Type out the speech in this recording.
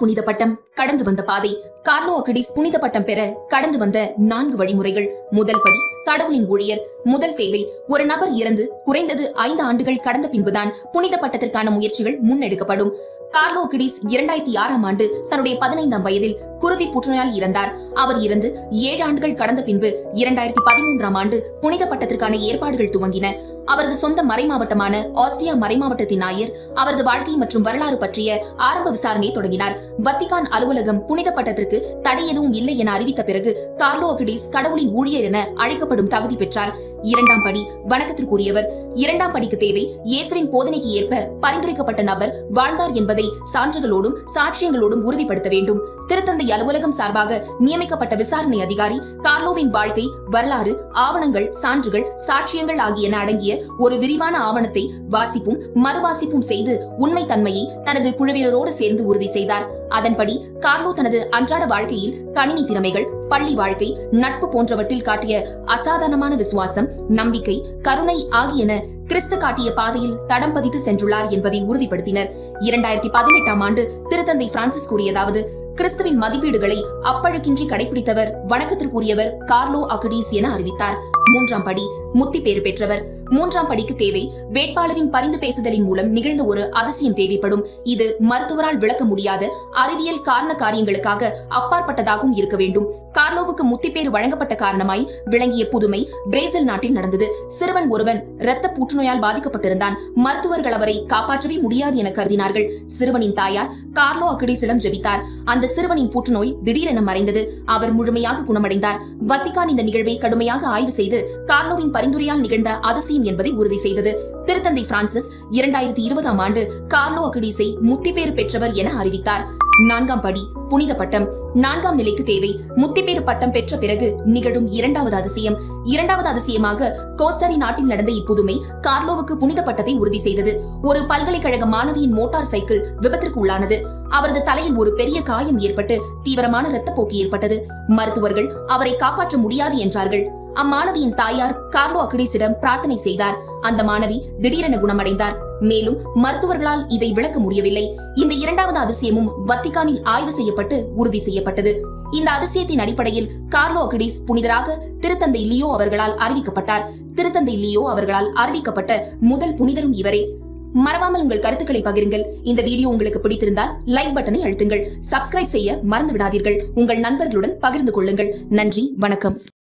புனித பட்டம் கடந்து வந்த பாதை. கார்லோ அகடிஸ் புனித பட்டம் பெற கடந்து வந்த நான்கு வழிமுறைகள். முதல் படி கடவுளின் ஊழியர். முதல் தேவை ஒரு நபர் இறந்து குறைந்தது ஐந்து ஆண்டுகள் கடந்த பின்புதான் புனித பட்டத்திற்கான முயற்சிகள் முன்னெடுக்கப்படும். கார்லோ கிடிஸ் இரண்டாயிரத்தி ஆறாம் ஆண்டு தன்னுடைய பதினைந்தாம் வயதில் குருதி புற்றுநோயால் இறந்தார். அவர் இறந்து ஏழு ஆண்டுகள் கடந்த பின்பு இரண்டாயிரத்தி பதிமூன்றாம் ஆண்டு புனித பட்டத்திற்கான ஏற்பாடுகள் துவங்கின. அவரது சொந்த மறைமாவட்டமான ஆஸ்திரியா மறைமாவட்டத்தின் ஆயர் அவரது வாழ்க்கை மற்றும் வரலாறு பற்றிய ஆரம்ப விசாரணையை தொடங்கினார். வத்திகான் அலுவலகம் புனித பட்டத்திற்கு தடை எதுவும் இல்லை என அறிவித்த பிறகு கார்லோ அகிடிஸ் கடவுளின் ஊழியர் என அழைக்கப்படும் தகுதி பெற்றார். இரண்டாம் படி வணக்கத்திற்குரியவர். இரண்டாம் படிக்கு தேவை இயேசுவின் போதனைக்கு ஏற்ப பரிந்துரைக்கப்பட்ட நபர் வாழ்ந்தார் என்பதை சான்றுகளோடும் சாட்சியங்களோடும் உறுதிப்படுத்த வேண்டும். திருத்தந்தை அலுவலகம் சார்பாக நியமிக்கப்பட்ட விசாரணை அதிகாரி கார்லோவின் வாழ்க்கை வரலாறு ஆவணங்கள் சான்றுகள் சாட்சியங்கள் ஆகியன அடங்கிய ஒரு விரிவான ஆவணத்தை வாசிப்பும் மறுவாசிப்பும் செய்து உண்மை தன்மையை தனது குழுவினரோடு சேர்ந்து உறுதி செய்தார். அதன்படி கார்லோ தனது அன்றாட வாழ்க்கையில் கணினி திறமைகள் பள்ளி வாழ்க்கை நட்பு போன்றவற்றில் காட்டிய அசாதாரணமான விசுவாசம் நம்பிக்கை கருணை ஆகியன கிறிஸ்து காட்டிய பாதையில் தடம் பதித்து சென்றுள்ளார் என்பதை உறுதிப்படுத்தினர். இரண்டாயிரத்தி பதினெட்டாம் ஆண்டு திருத்தந்தை பிரான்சிஸ் கூறியதாவது கிறிஸ்துவின் மதிப்பீடுகளை அப்பழுக்கின்றி கடைபிடித்தவர் வணக்கத்திற்குரியவர் கார்லோ அகடீஸ் என அறிவித்தார். மூன்றாம் படி முத்தி பேறு பெற்றவர். மூன்றாம் படிக்கு தேவை வேட்பாளரின் பரிந்து பேசுதலின் மூலம் நிகழ்ந்த ஒரு அதிசயம் தேவைப்படும். இது மருத்துவரால் விளக்க முடியாத அறிவியல் காரண காரியங்களுக்காக அப்பாற்பட்டதாகவும் இருக்க வேண்டும். கார்லோவுக்கு முத்திப்பேறு வழங்கப்பட்ட காரணமாய் விளங்கிய புதுமை பிரேசில் நாட்டில் நடந்தது. சிறுவன் ஒருவன் இரத்த புற்றுநோயால் பாதிக்கப்பட்டிருந்தான். மருத்துவர்கள் அவரை காப்பாற்றவே முடியாது என கருதினார்கள். சிறுவனின் தாயார் கார்லோ அகிடிஸிடம் ஜெபித்தார். அந்த சிறுவனின் புற்றுநோய் திடீரென மறைந்தது. அவர் முழுமையாக குணமடைந்தார். வத்திகான் இந்த நிகழ்வை கடுமையாக ஆய்வு செய்து கார்லோவின் பரிந்துரையால் நிகழ்ந்த அதிசயம் என்பதை உறுதி செய்தது. திருத்தந்தை பிரான்சிஸ் இரண்டாயிரத்தி இருபதாம் ஆண்டு கார்லோ அகிடிஸை முத்திப்பேறு பெற்றவர் என அறிவித்தார். நான்காம் படி புனித பட்டம். நான்காம் நிலைக்கு தேவை. முத்திப்பேறு பட்டம் பெற்ற பிறகு நிகழும் இரண்டாவது அதிசயம். இரண்டாவது அதிசயமாக கோஸ்டரி நாட்டில் நடந்த இப்புதுமை கார்லோவுக்கு புனித பட்டத்தை உறுதி செய்தது. ஒரு பல்கலைக்கழக மாணவியின் மோட்டார் சைக்கிள் விபத்திற்கு உள்ளானது. அவரது தலையில் ஒரு பெரிய காயம் ஏற்பட்டு தீவிரமான இரத்தப்போக்கு ஏற்பட்டது. மருத்துவர்கள் அவரை காப்பாற்ற முடியாது என்றார்கள். அம்மாணவியின் தாயார் கார்லோ அகிடிஸிடம் பிரார்த்தனை செய்தார். அந்த மாணவி திடீரென குணமடைந்தார். மேலும் மருத்துவர்களால் இதை விளக்க முடியவில்லை. இந்த இரண்டாவது அதிசயமும் வத்திகானில் ஆய்வு செய்யப்பட்டு உறுதி செய்யப்பட்டது. இந்த அதிசயத்தின் அடிப்படையில் கார்லோ அகிடிஸ் புனிதராக திருத்தந்தை லியோ அவர்களால் அறிவிக்கப்பட்டார். திருத்தந்தை லியோ அவர்களால் அறிவிக்கப்பட்ட முதல் புனிதரும் இவரே. மறவாமல் உங்கள் கருத்துக்களை பகிருங்கள். இந்த வீடியோ உங்களுக்கு பிடித்திருந்தால் லைக் பட்டனை அழுத்துங்கள். சப்ஸ்கிரைப் செய்ய மறந்து விடாதீர்கள். உங்கள் நண்பர்களுடன் பகிர்ந்து கொள்ளுங்கள். நன்றி வணக்கம்.